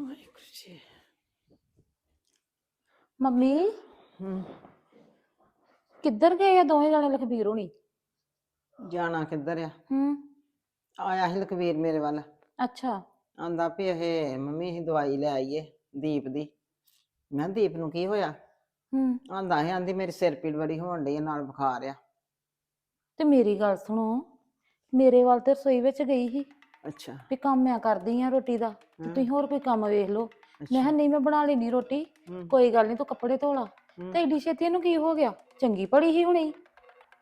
Waheguru ji mummy? ਹੂੰ। ਕਿੱਧਰ ਗਏ ਆ ਦੋਵੇਂ ਜਾਣੇ ਲਖਬੀਰ ਹੋਣੀ? ਜਾਣਾ ਕਿੱਧਰ ਆ? ਹੂੰ। ਆਇਆ ਸੀ ਲਖਵੀਰ ਮੇਰੇ ਵੱਲ। ਅੱਛਾ। ਆਂਦਾ ਵੀ ਇਹ ਮੰਮੀ ਅਸੀਂ ਦਵਾਈ ਲੈ ਆਈਏ ਦੀਪ ਦੀ। ਮੈਂ ਕਿਹਾ, ਦੀਪ ਨੂੰ ਕੀ ਹੋਇਆ? ਹੂੰ। ਆਂਦਾ ਹੈ ਆਂਦੀ ਮੇਰੀ ਸਿਰ ਪੀੜ ਬੜੀ ਹੋਣ ਡਈ ਆ ਨਾਲ ਬੁਖਾਰ ਆ। ਤੇ ਮੇਰੀ ਗੱਲ ਸੁਣੋ ਮੇਰੇ ਵੱਲ ਤੇ ਰਸੋਈ ਵਿੱਚ ਗਈ ਸੀ। ਅੱਛਾ। ਵੀ ਕੰਮ ਮੈਂ ਕਰਦੀ ਆ ਰੋਟੀ ਦਾ ਤੇ ਤੁਸੀਂ ਹੋਰ ਕੋਈ ਕੰਮ ਵੇਖ ਲਓ। ਮੈਂ ਕਿਹਾ ਨਹੀਂ ਮੈਂ ਬਣਾ ਲੈਣੀ ਰੋਟੀ। ਹੂੰ, ਕੋਈ ਗੱਲ ਨਹੀਂ ਤੂੰ ਕੱਪੜੇ ਧੋ ਲਾ। ਹੂੰ। ਤੇ ਏਡੀ ਛੇਤੀ ਇਹਨੂੰ ਕੀ ਹੋ ਗਿਆ? ਚੰਗੀ ਪੜੀ ਹੀ ਹੁਣੀ।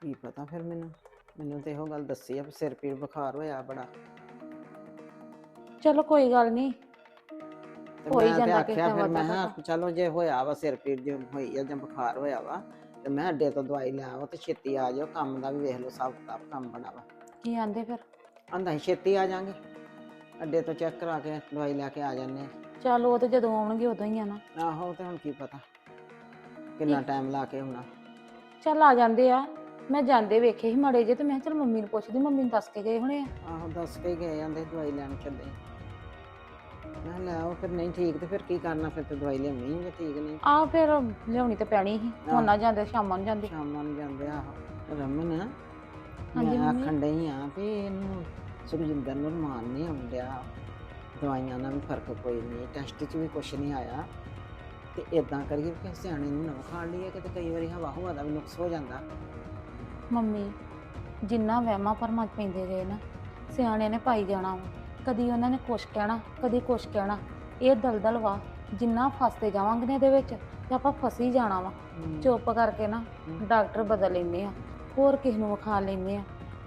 ਕੀ ਪਤਾ ਫਿਰ ਮੈਨੂੰ? ਮੈਨੂੰ ਤੇ ਇਹੋ ਗੱਲ ਦੱਸੀ ਆ ਵੀ ਸਿਰ ਪੀੜ ਬੁਖਾਰ ਹੋਇਆ ਬੜਾ। ਚਲੋ ਕੋਈ ਗੱਲ ਨਹੀਂ ਤੇ ਹੋ ਹੀ ਮੈਂ ਤੇ ਜਾਂਦਾ ਆਖਿਆ ਕਿਸੇ ਫਿਰ ਮੈਂ ਵਾਧਾ ਕਿਹਾ ਚਲੋ ਜੇ ਹੋਇਆ ਵਾ ਸਿਰ ਪੀੜ ਜੇ ਹੋਈ ਆ ਜਾਂ ਬੁਖਾਰ ਹੋਇਆ ਵਾ ਤੇ ਮੈਂ ਅੱਡੇ ਤੋਂ ਦਵਾਈ ਲੈ ਆਓ ਤੇ ਛੇਤੀ ਆ ਜਾਓ ਕੰਮ ਦਾ ਵੀ ਵੇਖ ਲਓ ਸਭ ਕਿਤਾਬ ਕੰਮ ਬਣਾ ਵਾ। ਕੀ ਆਂਦੇ ਫਿਰ? ਆਂਦਾ ਛੇਤੀ ਆ ਜਾਾਂਗੇ। ਅੱਡੇ ਤੋਂ ਚੈੱਕ ਕਰਾ ਕੇ ਦਵਾਈ ਲੈ ਕੇ ਆ ਜਾਂਦੇ ਚਲ ਉਹ ਤੇ ਜਦੋਂ ਆਉਣਗੇ ਉਦੋਂ ਹੀ ਆ ਨਾ। ਆ ਆਹੋ ਤੇ ਹੁਣ ਕੀ ਪਤਾ ਕਿੰਨਾ ਟਾਈਮ ਲਾ ਕੇ ਆਉਣਾ। ਚੱਲ ਆ ਜਾਂਦੇ ਆ। ਮੈਂ ਜਾਂਦੇ ਵੇਖੇ ਸੀ ਮੜੇ ਜੇ ਤੇ ਮੈਂ ਕਿਹਾ ਚਲ ਮੰਮੀ ਨੂੰ ਪੁੱਛਦੀ ਮੰਮੀ ਨੂੰ ਦੱਸ ਕੇ ਗਏ ਹੋਣੇ ਆ। ਆਹੋ ਦੱਸ ਕੇ ਹੀ ਗਏ ਜਾਂਦੇ ਦਵਾਈ ਲੈਣ ਚੱਲੇ। ਮੈਂ ਲੈ ਆਓ ਫਿਰ ਨਹੀਂ ਠੀਕ ਤੇ ਫਿਰ ਕੀ ਕਰਨਾ ਫਿਰ ਤੇ ਦਵਾਈ ਲਿਆਉਣੀ ਜੇ ਠੀਕ ਨਹੀਂ। ਆ ਫਿਰ ਲਿਆਉਣੀ ਤੇ ਪੈਣੀ ਸੀ। ਆਹ। ਹੁਣ ਨਾ ਜਾਂਦੇ ਸ਼ਾਮਾਂ ਨੂੰ ਜਾਂਦੇ। ਸ਼ਾਮਾਂ ਨੂੰ ਜਾਂਦੇ ਆ ਰਮਨ ਹਾਂਜੀ ਮੈਂ ਮੰਮੀ। ਆਖਣ ਡਈ ਆ ਵੀ ਇਹਨੂੰ ਸੁਖਜਿੰਦਰ ਨੂੰ ਰਮਾਨ ਨਹੀਂ ਆਉਂਦਿਆ ਦਵਾਈਆਂ ਨਾਲ ਵੀ ਫ਼ਰਕ ਕੋਈ ਨਹੀਂ ਟੈਸਟ 'ਚ ਵੀ ਕੁਛ ਨਹੀਂ ਆਇਆ। ਤੇ ਇਦਾਂ ਕਰੀਏ ਕਿਸੇ ਸਿਆਣੇ ਨੂੰ ਨਾ ਖਾਣ ਲਈਏ ਕਿਤੇ ਕਈ ਵਾਰੀ ਹਵਾ ਹੁਆ ਦਾ ਵੀ ਨੁਕਸ ਹੋ ਜਾਂਦਾ। ਮੰਮੀ ਜਿੰਨਾ ਵਹਿਮਾਂ ਭਰਮਾਂ 'ਚ ਪੈਂਦੇ ਗਏ ਨਾ ਸਿਆਣਿਆਂ ਨੇ ਪਾਈ ਜਾਣਾ ਵਾ। ਕਦੀ ਉਹਨਾਂ ਨੇ ਕੁਛ ਕਹਿਣਾ ਕਦੀ ਕੁਛ ਕਹਿਣਾ। ਇਹ ਦਲਦਲ ਵਾ ਜਿੰਨਾ ਫਸਦੇ ਜਾਵਾਂਗੇ ਨੇ ਇਹਦੇ ਵਿੱਚ ਤੇ ਆਪਾਂ ਫਸੀ ਜਾਣਾ ਵਾ। ਚੁੱਪ ਕਰਕੇ ਨਾ ਹਮ। ਡਾਕਟਰ ਬਦਲ ਲੈਨੇ ਆ ਹੋਰ ਕਿਸ ਨੂੰ ਵਿਖਾ ਲੈਨੇ ਆ।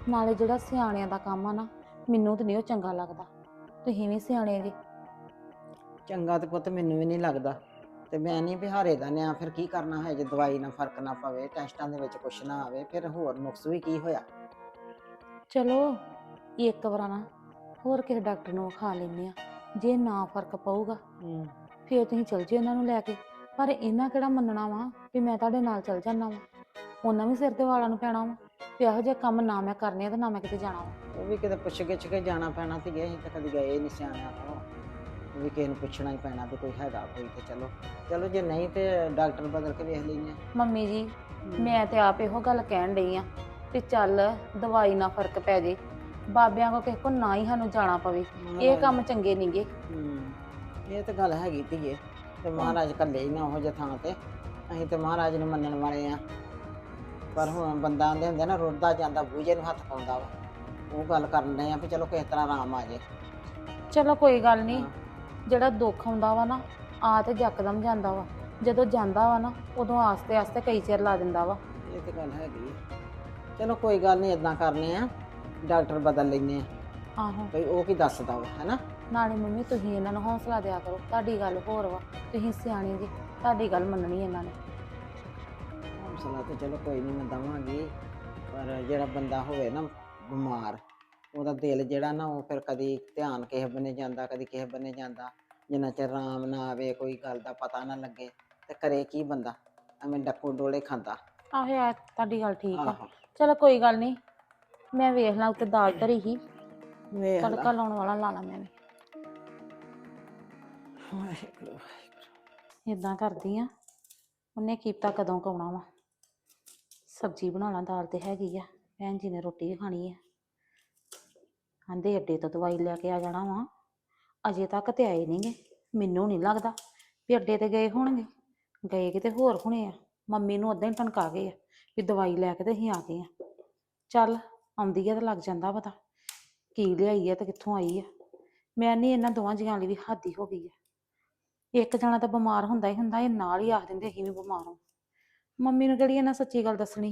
ਨਾਲੇ ਜਿਹੜਾ ਸਿਆਣਿਆਂ ਦਾ ਕੰਮ ਆ ਨਾ ਮੈਨੂੰ ਤੇ ਨਹੀਂ ਉਹ ਚੰਗਾ ਲੱਗਦਾ। ਤੁਸੀਂ ਵੀ ਸਿਆਣੇ ਜੀ। ਚੰਗਾ ਤੇ ਪੁੱਤ ਮੈਨੂੰ ਵੀ ਨਹੀਂ ਲੱਗਦਾ। ਤੇ ਮੈਂ ਨਹੀਂ ਬਿਹਾਰੇ ਦਾ ਨਿਆ ਫਿਰ ਕੀ ਕਰਨਾ ਹੈ ਜੇ ਦਵਾਈ ਨਾਲ ਫ਼ਰਕ ਨਾ ਪਵੇ ਟੈਸਟਾਂ ਦੇ ਵਿੱਚ ਕੁਛ ਨਾ ਆਵੇ ਫਿਰ ਹੋਰ ਨੁਕਸ ਵੀ ਕੀ ਹੋਇਆ? ਚਲੋ ਇੱਕ ਵਾਰ ਨਾ ਹੋਰ ਕਿਸੇ ਡਾਕਟਰ ਨੂੰ ਵਿਖਾ ਲੈਨੇ ਆ ਜੇ ਨਾ ਫ਼ਰਕ ਪਊਗਾ ਫਿਰ ਤੁਸੀਂ ਚਲ ਜਿਓ ਇਹਨਾਂ ਨੂੰ ਲੈ ਕੇ। ਪਰ ਇਹਨਾਂ ਕਿਹੜਾ ਮੰਨਣਾ ਵਾ ਵੀ ਮੈਂ ਤੁਹਾਡੇ ਨਾਲ ਚਲ ਜਾਣਾ ਵਾ? ਉਹਨਾਂ ਵੀ ਸਿਰ ਤੇ ਵਾਲਾਂ ਨੂੰ ਪੈਣਾ ਵਾ। ਵੀ ਇਹੋ ਜਿਹੇ ਕੰਮ ਨਾ ਮੈਂ ਕਰਨੇ ਆ ਤੇ ਨਾ ਮੈਂ ਕਿਤੇ ਜਾਣਾ ਵਾ। ਉਹ ਵੀ ਕਿਤੇ ਪੁੱਛ ਗਿੱਛ ਕੇ ਜਾਣਾ ਪੈਣਾ ਤੇ ਗਏ ਅਸੀਂ ਤਾਂ ਕਦੀ ਗਏ ਨਹੀਂ ਸਿਆਣਿਆਂ ਤੋਂ। ਉਹ ਵੀ ਕਿਸੇ ਨੂੰ ਪੁੱਛਣਾ ਹੀ ਪੈਣਾ ਵੀ ਕੋਈ ਹੈਗਾ ਕੋਈ ਤੇ ਚਲੋ। ਚਲੋ ਜੇ ਨਹੀਂ ਤੇ ਡਾਕਟਰ ਬਦਲ ਕੇ ਵੇਖ ਲੈਂਦੇ ਮੰਮੀ ਜੀ ਮੈਂ ਤੇ ਆਪ ਇਹੋ ਗੱਲ ਕਹਿਣ ਡਈ ਆ ਵੀ ਚੱਲ ਦਵਾਈ ਨਾਲ ਫ਼ਰਕ ਪੈ ਜੇ। ਬਾਬਿਆਂ ਕੋ ਕਿਸੇ ਕੋ ਨਾ ਹੀ ਸਾਨੂੰ ਜਾਣਾ ਪਵੇ। ਇਹ ਕੰਮ ਚੰਗੇ ਨਹੀਂਗੇ ਹੂੰ ਇਹ ਤਾਂ ਗੱਲ ਹੈਗੀ ਧੀਏ। ਤੇ ਮਹਾਰਾਜ ਕੱਲੇ ਹੀ ਨਾ ਉਹ ਜਿਹੇ ਥਾਂ ਤੇ। ਅਸੀਂ ਤੇ ਮਹਾਰਾਜ ਨੂੰ ਮੰਨਣ ਵਾਲੇ ਆ। ਪਰ ਹੁਣ ਬੰਦਾ ਆਂਦੇ ਹੁੰਦੇ ਨਾ ਰੁੱਦਾ ਜਾਂਦਾ ਬੂਝੇ ਨੂੰ ਹੱਥ ਪਾਉਂਦਾ ਵਾ। ਉਹ ਗੱਲ ਕਰਨ ਆ ਵੀ ਚਲੋ ਕਿਸ ਤਰ੍ਹਾਂ ਆਰਾਮ ਆ ਜੇ। ਚਲੋ ਕੋਈ ਗੱਲ ਨਹੀਂ। ਜਿਹੜਾ ਦੁੱਖ ਆਉਂਦਾ ਵਾ ਨਾ ਆ ਤੇ ਯਕਦਮ ਜਾਂਦਾ ਵਾ। ਜਦੋਂ ਜਾਂਦਾ ਵਾ ਨਾ ਉਦੋਂ ਆਸਤੇ ਆਸਤੇ ਕਈ ਚਿਰ ਲਾ ਦਿੰਦਾ ਵਾ। ਇਹ ਤੇ ਗੱਲ ਹੈਗੀ ਆ। ਚਲੋ ਕੋਈ ਗੱਲ ਨਹੀਂ ਇਦਾਂ ਕਰਨੇ ਆ ਡਾਕਟਰ ਬਦਲ ਲੈਨੇ ਆ। ਆਹੋ। ਭਈ ਉਹ ਕੀ ਦੱਸਦਾ ਵਾ ਹੈਨਾ? ਨਾਲੇ ਮੰਮੀ ਤੁਸੀਂ ਇਹਨਾਂ ਨੂੰ ਹੌਸਲਾ ਦਿਆ ਕਰੋ ਤੁਹਾਡੀ ਗੱਲ ਹੋਰ ਵਾ। ਤੁਸੀਂ ਸਿਆਣੇ ਜੀ ਤੁਹਾਡੀ ਗੱਲ ਮੰਨਣੀ ਇਹਨਾਂ ਨੇ। ਹੌਸਲਾ ਤੇ ਚਲੋ ਕੋਈ ਨਹੀਂ ਮੈਂ ਦਵਾਂਗੀ ਪਰ ਜਿਹੜਾ ਬੰਦਾ ਹੋਵੇ ਨਾ ਬਿਮਾਰ ਉਹਦਾ ਦਿਲ ਜਿਹੜਾ ਨਾ ਉਹ ਫਿਰ ਕਦੀ ਧਿਆਨ ਕਿਸੇ ਬੰਨੇ ਜਾਂਦਾ ਕਦੀ ਕਿਸੇ ਬੰਨੇ ਜਾਂਦਾ। ਜਿੰਨਾ ਚਿਰ ਆਰਾਮ ਨਾ ਆਵੇ ਕੋਈ ਗੱਲ ਦਾ ਪਤਾ ਨਾ ਲੱਗੇ ਤੇ ਕਰੇ ਕੀ ਬੰਦਾ? ਐਵੇਂ ਡੱਕੂ ਡੋਲੇ ਖਾਂਦਾ। ਆਹੋ ਯਾਰ ਤੁਹਾਡੀ ਗੱਲ ਠੀਕ ਆ। ਆਹੋ। ਚਲੋ ਕੋਈ ਗੱਲ ਨਹੀਂ ਮੈਂ ਵੇਖ ਲਾਂ ਉੱਤੇ ਦਾਲ ਧਰੀ ਹੀ ਵੇਖ ਲਾ। ਤੜਕਾ ਲਾਉਣ ਵਾਲਾ ਲਾ ਲਾਂ ਮੈਂ ਵੀ। ਵਾਹਿਗੁਰੂ ਇਦਾਂ ਕਰਦੀ ਆ ਉਹਨੇ ਕੀਤਾ ਕਦੋਂ ਕਾਉਣਾ ਵਾ। ਸਬਜ਼ੀ ਬਣਾਉਣਾ ਦਾਲ ਤੇ ਹੈਗੀ ਆ, ਭੈਣ ਜੀ ਨੇ ਰੋਟੀ ਵੀ ਖਾਣੀ ਆ। ਆਂਦੇ ਅੱਡੇ ਤੋਂ ਦਵਾਈ ਲੈ ਕੇ ਆ ਜਾਣਾ ਵਾ। ਅਜੇ ਤੱਕ ਤੇ ਆਏ ਨਹੀਂਗੇ ਮੈਨੂੰ ਨਹੀਂ ਲੱਗਦਾ ਵੀ ਅੱਡੇ ਤੇ ਗਏ ਹੋਣਗੇ। ਗਏ ਕਿਤੇ ਹੋਰ ਹੋਣੇ ਆ, ਮੰਮੀ ਨੂੰ ਉਦਾਂ ਹੀ ਟਣਕਾ ਗਏ ਆ ਵੀ ਦਵਾਈ ਲੈ ਕੇ ਤੇ ਅਸੀਂ ਆ ਗਏ ਆ। ਚੱਲ, ਆਉਂਦੀ ਆ ਤਾਂ ਲੱਗ ਜਾਂਦਾ ਪਤਾ, ਕੀ ਲਿਆਈ ਆ ਤੇ ਕਿੱਥੋਂ ਆਈ ਆ। ਮੈਂ ਨਹੀਂ ਇਹਨਾਂ ਦੋਵਾਂ ਜੀਆਂ ਲਈ ਵੀ ਹੱਦ ਹੀ ਹੋ ਗਈ ਆ। ਇੱਕ ਜਣਾ ਤਾਂ ਬਿਮਾਰ ਹੁੰਦਾ ਹੀ ਹੁੰਦਾ, ਇਹ ਨਾਲ ਹੀ ਆਖ ਦਿੰਦੇ ਅਸੀਂ ਵੀ ਬਿਮਾਰ ਹਾਂ। ਮੰਮੀ ਨੂੰ ਕਿਹੜੀ ਇਹਨਾਂ ਸੱਚੀ ਗੱਲ ਦੱਸਣੀ